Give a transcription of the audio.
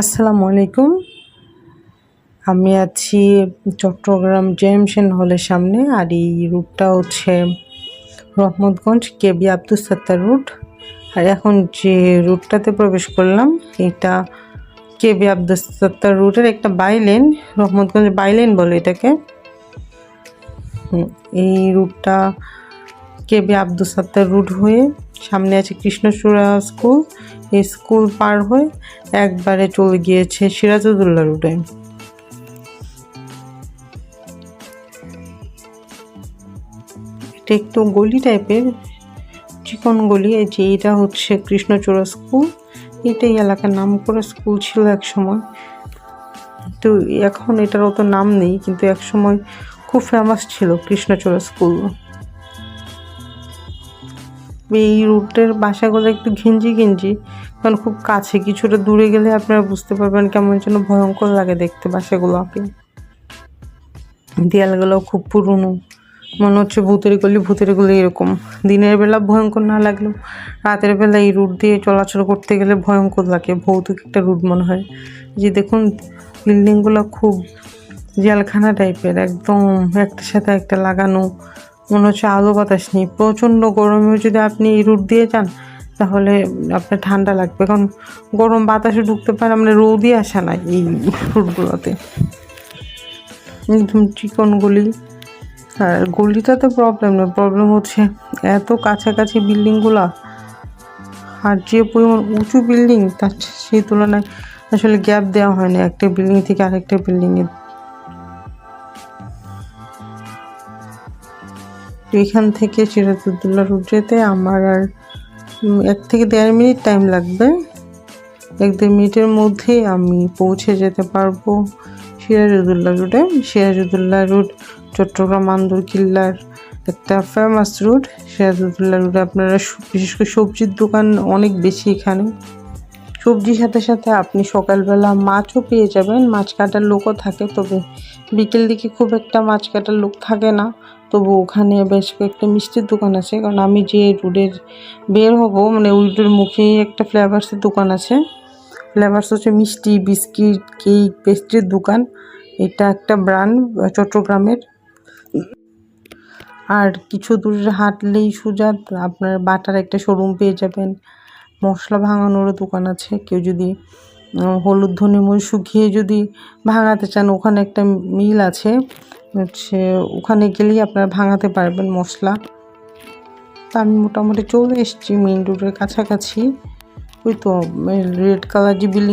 আসসালামু আলাইকুম আমি আছি চট্টগ্রাম জেমসেন হলের সামনে আর এই রুটটা হচ্ছে রহমতগঞ্জ কেবি আব্দুল সত্তার রুট। আর এখন যে রুটটাতে প্রবেশ করলাম, এটা কেবি আব্দুল সত্তার রুটের একটা বাইলেন রহমতগঞ্জ বাইলেন বলে এটাকে। এই রুটটা কেবি আব্দুল সত্তার রুট হয়ে সামনে আছে কৃষ্ণচূড়া স্কুল। এই স্কুল পার হয়ে একবারে চলে গিয়েছে সিরাজউদ্দৌলা রুটে এটা একটু গলি টাইপের, চিকন গলি, এই যে এটা হচ্ছে কৃষ্ণচূড়া স্কুল। এটাই এলাকার নাম করে স্কুল ছিল এক সময়। তো এখন এটার অত নাম নেই, কিন্তু এক সময় খুব ফেমাস ছিল কৃষ্ণচূড়া স্কুল। এই রুটের বাসাগুলো একটু ঘিঞ্জি ঘিঞ্জি, কারণ খুব কাছে, কিছুটা দূরে গেলে আপনারা বুঝতে পারবেন কেমন যেন ভয়ঙ্কর লাগে দেখতে বাসাগুলোকে দেয়ালগুলো খুব পুরনো, মনে হচ্ছে ভূতের গলি ভূতের গলি এরকম। দিনের বেলা ভয়ঙ্কর না লাগলেও, রাতের বেলা এই রুট দিয়ে চলাচল করতে গেলে ভয়ঙ্কর লাগে, ভৌতিক একটা রুট মনে হয়। যে দেখুন, বিল্ডিংগুলো খুব জেলখানা টাইপের একদম একটার সাথে একটা লাগানো মনে হচ্ছে আলো বাতাস নেই। প্রচণ্ড গরমেও যদি আপনি রুট দিয়ে যান, তাহলে আপনার ঠান্ডা লাগবে। কারণ গরম বাতাসে ঢুকতে পারে মানে রোদই আসে না এই রুটগুলোতে একদম চিকন গলি। আর গলিটাতে প্রবলেম না প্রবলেম হচ্ছে এত কাছাকাছি বিল্ডিংগুলা, আর যে পরিমাণ উঁচু বিল্ডিং, তার সেই তুলনায় আসলে গ্যাপ দেওয়া হয় না। একটা বিল্ডিং থেকে আরেকটা বিল্ডিংয়ে এখান থেকে সিরাজউদ্দৌলা রুট যেতে আমার আর এক থেকে দেড় মিনিট টাইম লাগবে। এক দেড় মিনিটের মধ্যেই আমি পৌঁছে যেতে পারব সিরাজউদ্দৌলা রুটে সিরাজউদ্দৌলা রুট চট্টগ্রাম আন্দর কিল্লার একটা ফেমাস রুট সিরাজউদ্দৌলা রুটে আপনারা বিশেষ করে সবজির দোকান অনেক বেশি এখানে। সবজির সাথে সাথে আপনি সকালবেলা মাছও পেয়ে যাবেন। মাছ কাটার লোকও থাকে, তবে বিকেল দিকে খুব একটা মাছ কাটার লোক থাকে না। তবু ওখানে বেশ কয়েকটা মিষ্টির দোকান আছে। কারণ আমি যে রোডের বের হব মানে ওই রোডের মুখেই একটা ফ্লেভার্সের দোকান আছে। ফ্লেভার্স হচ্ছে মিষ্টি, বিস্কিট, কেক, পেস্ট্রির দোকান। এটা একটা ব্র্যান্ড, চট্টগ্রামের। আর কিছু দূর হাঁটলেই সোজা আপনার বাটার একটা শোরুম পেয়ে যাবেন। মশলা ভাঙানোরও দোকান আছে। কেউ যদি হলুদ, ধনে মরিচ শুকিয়ে যদি ভাঙাতে চান, ওখানে একটা মিল আছে। হচ্ছে ওখানে গেলেই আপনারা ভাঙাতে পারবেন মশলা। তা আমি মোটামুটি চলে এসেছি মেন রোডের কাছাকাছি। ওই তো রেড কালার যে বিল্ডিং